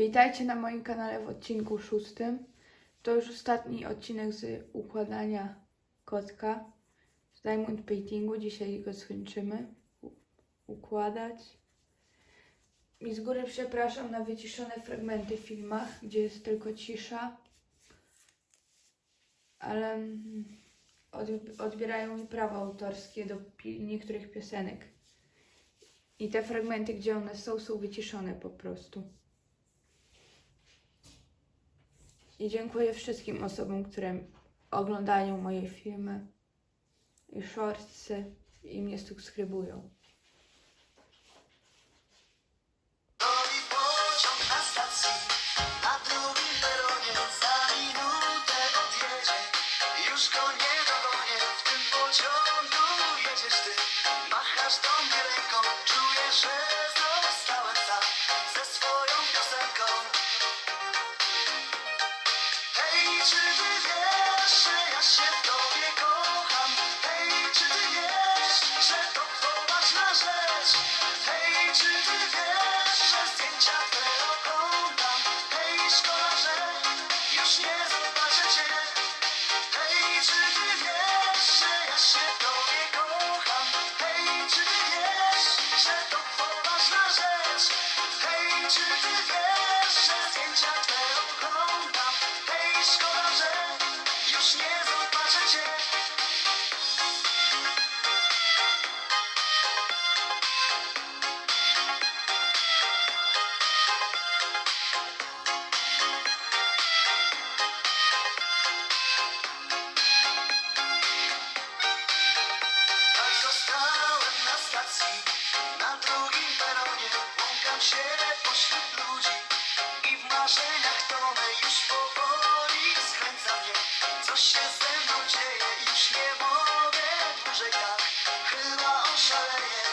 Witajcie na moim kanale w odcinku szóstym. To już ostatni odcinek z układania kotka z Diamond Paintingu. Dzisiaj go skończymy układać. I z góry przepraszam na wyciszone fragmenty w filmach, gdzie jest tylko cisza. Ale mm, odb- odbierają mi prawa autorskie do niektórych piosenek. I te fragmenty, gdzie one są, są wyciszone po prostu. I dziękuję wszystkim osobom, które oglądają moje filmy i shortsy i mnie subskrybują. Machasz na drugim peronie Błąkam się i w marzeniach tonę Już powoli skręca mnie, coś się ze mną dzieje Już nie mogę dłużej tak, chyba oszaleję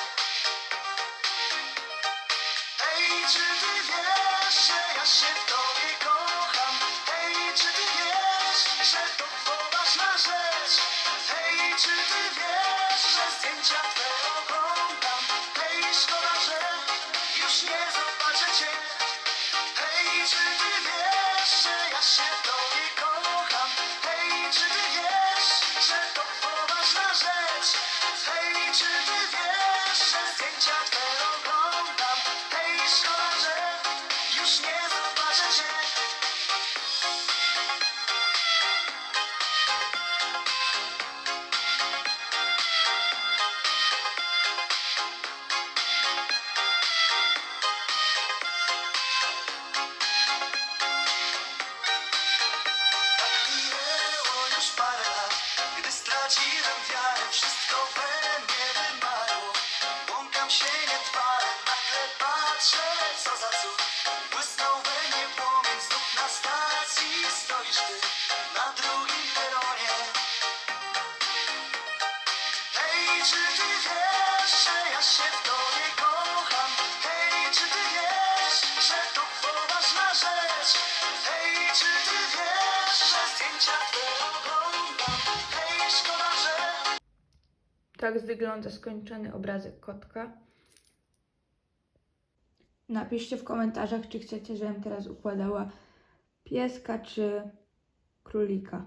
Hej, czy ty wiesz, że ja się w tobie kocham? Hej, czy ty wiesz, że to Błąkam się niedbale, nagle patrzę, co za cud. Błysnął we mnie płomień, znów na stacji stoisz ty, na drugim peronie. Hej, czy ty wiesz, że ja się w tobie Tak wygląda skończony obrazek kotka. Napiszcie w komentarzach, czy chcecie, żebym teraz układała pieska czy królika.